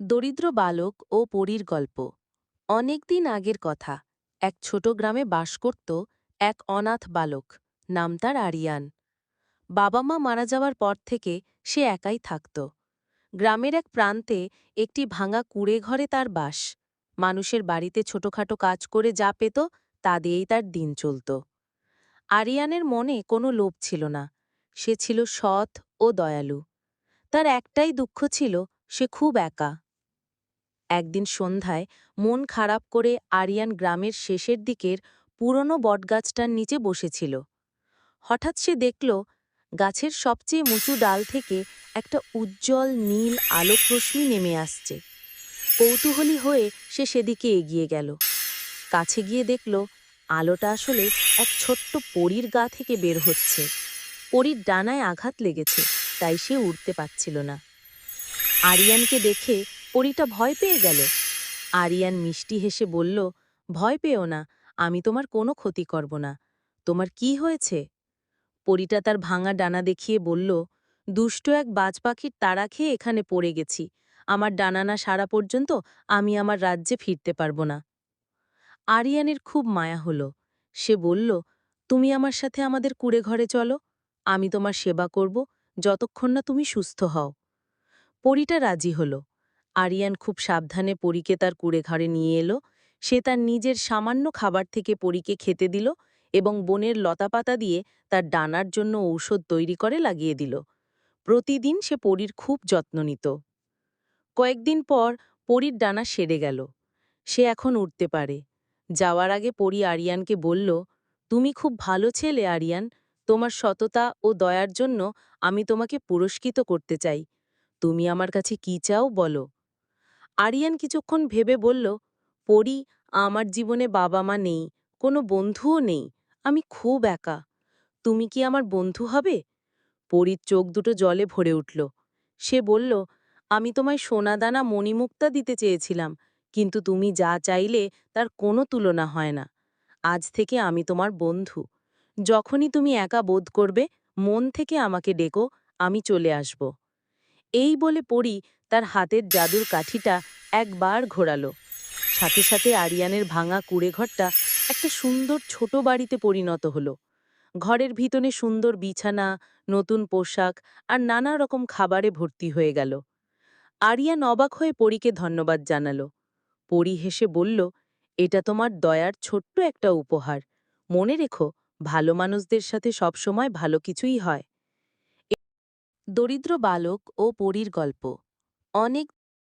দরিদ্র বালক ও পরীর গল্প। অনেকদিন আগের কথা, এক ছোট গ্রামে বাস করত এক অনাথ বালক, নাম তার আরিয়ান। বাবা মা মারা যাওয়ার পর থেকে সে একাই থাকত। গ্রামের এক প্রান্তে একটি ভাঙা কুড়ে ঘরে তার বাস। মানুষের বাড়িতে ছোটখাটো কাজ করে যা পেত, তা দিয়েই তার দিন চলত। আরিয়ানের মনে কোনো লোভ ছিল না। সে ছিল সৎ ও দয়ালু। তার একটাই দুঃখ ছিল, সে খুব একা। একদিন সন্ধ্যায় মন খারাপ করে আরিয়ান গ্রামের শেষের দিকের পুরনো বটগাছটার নিচে বসেছিল। হঠাৎ সে দেখল, গাছের সবচেয়ে উঁচু ডাল থেকে একটা উজ্জ্বল নীল আলোক রশ্মি নেমে আসছে। কৌতূহলী হয়ে সে সেদিকে এগিয়ে গেল। কাছে গিয়ে দেখল, আলোটা আসলে এক ছোট্ট পরীর গা থেকে বের হচ্ছে। পরীর ডানায় আঘাত লেগেছে, তাই সে উঠতে পারছিল না। আরিয়ানকে দেখে পরীটা ভয় পেয়ে গেল। আরিয়ান মিষ্টি হেসে বলল, ভয় পেও না, আমি তোমার কোনো ক্ষতি করব না। তোমার কি হয়েছে? পরীটা তার ভাঙা ডানা দেখিয়ে বলল, দুষ্ট এক বাজ পাখির তাড়া খেয়ে এখানে পড়ে গেছি। আমার ডানা না সারা পর্যন্ত আমি আমার রাজ্যে ফিরতে পারব না। আরিয়ানের খুব মায়া হল। সে বলল, তুমি আমার সাথে আমাদের কুড়ে ঘরে চলো। আমি তোমার সেবা করব, যতক্ষণ না তুমি সুস্থ হও। পরীটা রাজি হল। আরিয়ান খুব সাবধানে পরীকে তার কুড়ে ঘরে নিয়ে এলো। সে তার নিজের সামান্য খাবার থেকে পরীকে খেতে দিল এবং বনের লতাপাতা দিয়ে তার ডানার জন্য ঔষধ তৈরি করে লাগিয়ে দিল। প্রতিদিন সে পরীর খুব যত্ন নিত। কয়েকদিন পর পরীর ডানা সেরে গেল। সে এখন উঠতে পারে। যাওয়ার আগে পরী আরিয়ানকে বলল, তুমি খুব ভালো ছেলে আরিয়ান। তোমার সততা ও দয়ার জন্য আমি তোমাকে পুরস্কৃত করতে চাই। তুমি আমার কাছে কি চাও বলো। আরিয়ান কিছুক্ষণ ভেবে বলল, পরি, আমার জীবনে বাবা মা নেই, কোনো বন্ধুও নেই, আমি খুব একা। তুমি কি আমার বন্ধু হবে? পরীর চোখ দুটো জলে ভরে উঠল। সে বলল, আমি তোমায় সোনাদানা মণিমুক্তা দিতে চেয়েছিলাম, কিন্তু তুমি যা চাইলে তার কোনো তুলনা হয় না। আজ থেকে আমি তোমার বন্ধু। যখনই তুমি একা বোধ করবে, মন থেকে আমাকে ডেকো, আমি চলে আসব। এই বলে পড়ি তার হাতের জাদুর কাঠিটা একবার ঘোরালো। সাথে সাথে আরিয়ানের ভাঙা কুড়েঘরটা একটা সুন্দর ছোট বাড়িতে পরিণত হলো। ঘরের ভিতরে সুন্দর বিছানা, নতুন পোশাক আর নানা রকম খাবারে ভর্তি হয়ে গেল। আরিয়ান অবাক হয়ে পরীকে ধন্যবাদ জানালো। পরী হেসে বলল, এটা তোমার দয়ার ছোট্ট একটা উপহার। মনে রেখো, ভালো মানুষদের সাথে সবসময় ভালো কিছুই হয়। দরিদ্র বালক ও পরীর গল্প। অনেক